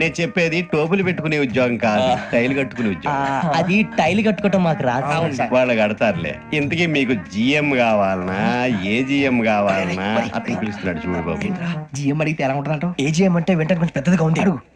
నేను చెప్పేది టోపులు పెట్టుకునే ఉద్యోగం కాదు టైల్ కట్టుకునే ఉద్యోగం. అది టైల్ కట్టుకోవటం మాకు రాదు. వాళ్ళు కడతారులే. ఇంతకీ మీకు జిఎం కావాలనా? ఏ జిఎం కావాలనా? అతను పిలుస్తున్నాడు చూడు బాబు. జిఎం అడిగితే ఎలా ఉంటుందంట ఏజీఎం అంటే వెంటనే కొంచెం పెద్దదిగా ఉంది.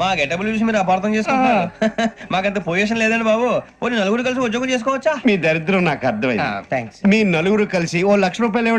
మా గెటబుల్ చూసి మీరు అపార్థం చేసుకుంటున్నారు. మాకంత పొజిషన్ లేదండి బాబు. పోనీ నలుగురు కలిసి ఉద్యోగం చేసుకోవచ్చా? మీ దరిద్రం నాకు అర్థమైంది. థ్యాంక్స్ మీ నలుగురు కలిసి ఓ లక్ష రూపాయలు